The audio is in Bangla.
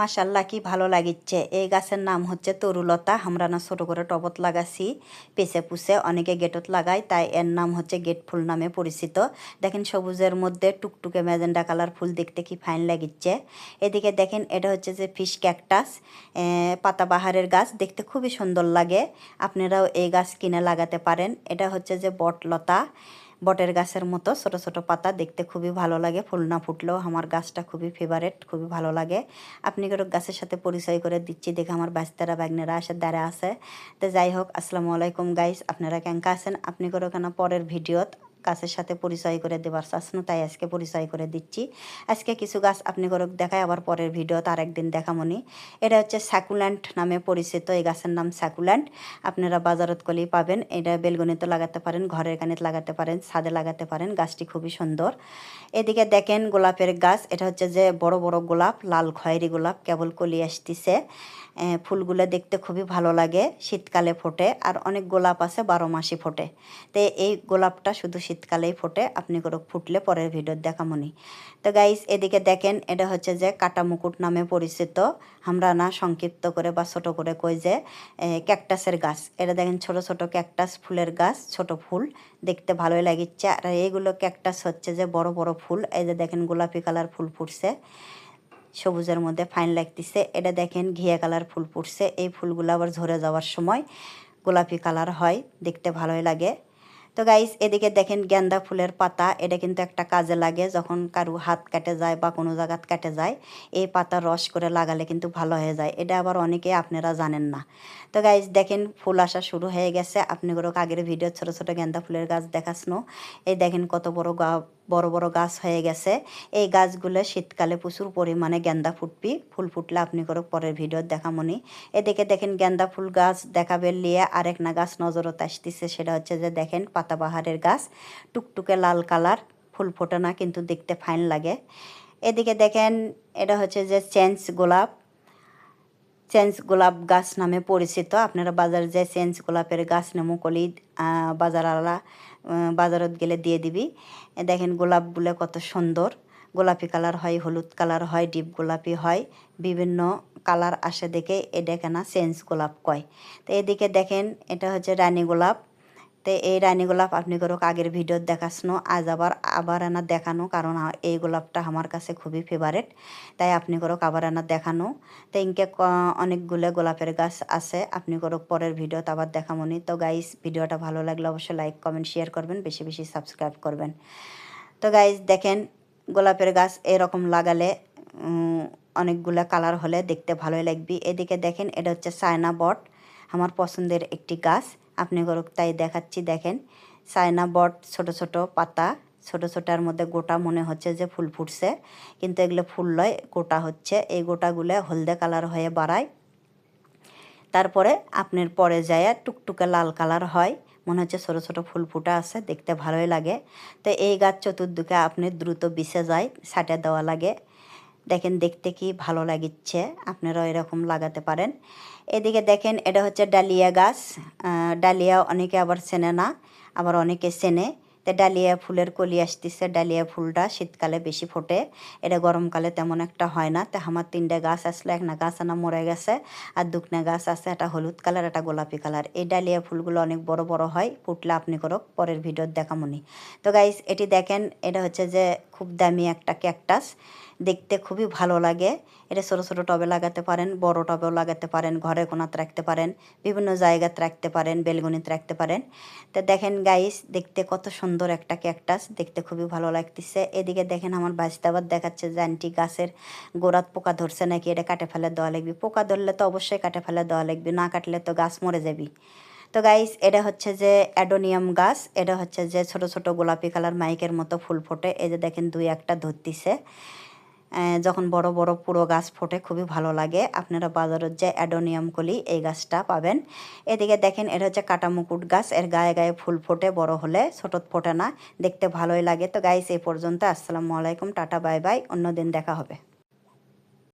মাসাল্লাহ কি ভালো লাগিচ্ছে। এই গাছের নাম হচ্ছে তরুলতা। আমরা না ছোটো করে টবত লাগাছি পেছে পুষে অনেকে গেটত লাগায়, তাই এর নাম হচ্ছে গেট ফুল নামে পরিচিত। দেখেন সবুজের মধ্যে টুকটুকে ম্যাজেন্ডা কালার ফুল দেখতে কি ফাইন লাগিচ্ছে। এদিকে দেখেন, এটা হচ্ছে যে ফিশ ক্যাকটাস পাতাবাহারের গাছ, দেখতে খুবই সুন্দর লাগে। আপনারাও এই গাছ কিনে লাগাতে পারেন। এটা হচ্ছে যে বটলতা। বটের গাছের মতো ছোট ছোট পাতা দেখতে খুবই ভালো লাগে। ফুল না ফুটলেও আমার গাছটা খুবই ফেভারেট খুবই ভালো লাগে। আপনি করে গাছের সাথে পরিচয় করে দিচ্ছি, দেখে আমার বাস্তারা বাগনেরা আসার দ্বারা আছে। তো যাই হোক, আসসালামু আলাইকুম গাইস আপনারা কেঙ্কা আছেন? আপনি করে কেন পরের ভিডিওত গাছের সাথে পরিচয় করে দেবার চাচ্ছ তাই আজকে পরিচয় করে দিচ্ছি। আজকে কিছু গাছ আপনি করে দেখায় আবার পরের ভিডিও তার একদিন দেখামনি এটা হচ্ছে স্যাকুল্যান্ড নামে পরিচিত, এই গাছের নাম স্যাকুল্যান্ড আপনারা বাজারত কলেই পাবেন। এটা বেলগনিতে লাগাতে পারেন, ঘরের কানিতে লাগাতে পারেন, ছাদে লাগাতে পারেন। গাছটি খুবই সুন্দর। এদিকে দেখেন গোলাপের গাছ, এটা হচ্ছে যে বড় বড় গোলাপ, লাল খয়েরি গোলাপ, কেবল কলি আসতেছে। ফুলগুলো দেখতে খুবই ভালো লাগে, শীতকালে ফোটে, আর অনেক গোলাপ আছে, বারো মাসই ফোটে। তো এই গোলাপটা শুধু শীতকালেই ফোটে, আপনি করে ফুটলে পরের ভিডিও দেখামনি। তো গাইস এদিকে দেখেন, এটা হচ্ছে যে কাটা মুকুট নামে পরিচিত। আমরা না সংক্ষিপ্ত করে বা ছোট করে কই যে ক্যাকটাসের গাছ। এটা দেখেন ছোট ছোট ক্যাকটাস, ফুলের গাছ, ছোট ফুল। দেখতে ভালোই লাগিচ্ছে। আর এইগুলো ক্যাকটাস হচ্ছে যে বড় বড় ফুল। এই যে দেখেন গোলাপি কালার ফুল ফুটছে। সবুজের মধ্যে ফাইন লাগতেছে। এটা দেখেন ঘিয়া কালার ফুল ফুটছে। এই ফুলগুলো আবার ঝরে যাওয়ার সময় গোলাপি কালার হয়। দেখতে ভালোই লাগে। তো গাইস এদিকে দেখেন গেন্দা ফুলের পাতা, এটা কিন্তু একটা কাজে লাগে যখন কারু হাত কাটে যায় বা কোনো জায়গাত কাটে যায়, এই পাতা রস করে লাগালে কিন্তু ভালো হয়ে যায়। এটা আবার অনেকে আপনারা জানেন না। তো গাইস দেখেন ফুল আসা শুরু হয়ে গেছে। আপনি আগের ভিডিও ছোট ছোট গেন্দা ফুলের গাছ দেখাশনো এই দেখেন কত বড় গা বড় বড় গাছ হয়ে গেছে। এই গাছগুলো শীতকালে প্রচুর পরিমাণে গেন্দা ফুটবি ফুল ফুটলে আপনি করে পরের ভিডিও দেখামনি। এদিকে দেখেন গেন্দা ফুল গাছ দেখাবে নিয়ে আরেক না গাছ নজরত আসতেছে, সেটা হচ্ছে যে দেখেন পাতাবাহারের গাছ, টুকটুকে লাল কালার, ফুল ফোটে না, কিন্তু দেখতে ফাইন লাগে। এদিকে দেখেন এটা হচ্ছে যে চেঞ্জ গোলাপ চেঞ্জ গোলাপ গাছ নামে পরিচিত। আপনারা বাজার যে চেঞ্জ গোলাপের গাছ নেমু কলি বাজারওয়ালা বাজারত গেলে দিয়ে দিবি। দেখেন গোলাপগুলো কত সুন্দর। গোলাপি কালার হয়, হলুদ কালার হয়, ডিপ গোলাপি হয়, বিভিন্ন কালার আসে দেখে এটা কেনা সেন্স গোলাপ কয়। তো এদিকে দেখেন এটা হচ্ছে রানী গোলাপ। তো এই রানী গোলাপ আপনি করুক আগের ভিডিও দেখাশনো আজ আবার আবার আনা দেখানো, কারণ এই গোলাপটা আমার কাছে খুবই ফেভারেট তাই আপনি করুক আবার আনা দেখানো। তো ইনকে অনেকগুলো গোলাপের গাছ আছে, আপনি করুক পরের ভিডিওতে আবার দেখামনি। তো গাইজ ভিডিওটা ভালো লাগলে অবশ্যই লাইক, কমেন্ট, শেয়ার করবেন, বেশি বেশি সাবস্ক্রাইব করবেন। তো গাইজ দেখেন গোলাপের গাছ এরকম লাগালে অনেকগুলো কালার হলে দেখতে ভালোই লাগবে। এদিকে দেখেন, এটা হচ্ছে চায়না বট, আমার পছন্দের একটি গাছ। আপনি তাই দেখাচ্ছি, দেখেন। চায়না বট, ছোট ছোট পাতা, ছোট ছোটার মধ্যে গোটা মনে হচ্ছে যে ফুল ফুটছে, কিন্তু এগুলো ফুল লয় গোটা হচ্ছে। এই গোটাগুলো হলদে কালার হয়ে বাড়ায়। তারপরে আপনার পরে যায় টুকটুকে লাল কালার হয়, মনে হচ্ছে ছোটো ছোটো ফুল ফুটা আছে, দেখতে ভালোই লাগে। তো এই গাছ চতুর্দিকে আপনি দ্রুত বিছে যায়, ছাটে দেওয়া লাগে। দেখেন দেখতে কি ভালো লাগিচ্ছে, আপনারাও এরকম লাগাতে পারেন। এদিকে দেখেন এটা হচ্ছে ডালিয়া গাছ ডালিয়া অনেকে আবার চেনে না, আবার অনেকে চেনে। তো ডালিয়া ফুলের কলি আসতেছে, ডালিয়া ফুলটা শীতকালে বেশি ফোটে, এটা গরমকালে তেমন একটা হয় না। তো আমার তিনটা গাছ আসলে একটা গাছ আনা মরে গেছে, আর দুকনা গাছ আছে একটা হলুদ কালার একটা গোলাপি কালার। এই ডালিয়া ফুলগুলো অনেক বড় বড় হয় ফুটলে আপনি করো, পরের ভিডিওর দেখামনি। তো গাইস এটি দেখেন, এটা হচ্ছে যে খুব দামি একটা ক্যাকটাস। দেখতে খুবই ভালো লাগে। এটা ছোটো ছোটো টবে লাগাতে পারেন, বড় টবেও লাগাতে পারেন, ঘরে কোনাতে রাখতে পারেন, বিভিন্ন জায়গাতে রাখতে পারেন, বেলগুনিতে রাখতে পারেন। তো দেখেন গাইস দেখতে কত সুন্দর একটা ক্যাকটাস, দেখতে খুবই ভালো লাগতেছে। এদিকে দেখেন আমার বাজতে দেখাচ্ছে যে আন্টি গাছের গোড়াত পোকা ধরছে নাকি, এটা কাটে ফেলে দেওয়া লাগবে। পোকা ধরলে তো অবশ্যই কাটে ফেলে দেওয়া লাগবে, না কাটলে তো গাছ মরে যাবি। তো গাইস এটা হচ্ছে যে অ্যাডোনিয়াম গাছ, এটা হচ্ছে যে ছোট ছোট গোলাপি কালার মাইকের মতো ফুল ফোটে। এই যে দেখেন দুই একটা ধরতিছে। যখন বড় বড় পুরো গাছ ফোটে, খুবই ভালো লাগে। আপনারা বাজারের যে অ্যাডোনিয়াম কলি, এই গাছটা পাবেন। এদিকে দেখেন, এটা হচ্ছে কাটামুকুট গাছ। এর গায়ে গায়ে ফুল ফোটে, বড় হলে ছোট ফোটে না। দেখতে ভালোই লাগে। তো গাইস এই পর্যন্ত। আসসালামু আলাইকুম, টাটা, বাই বাই। অন্য দিন দেখা হবে।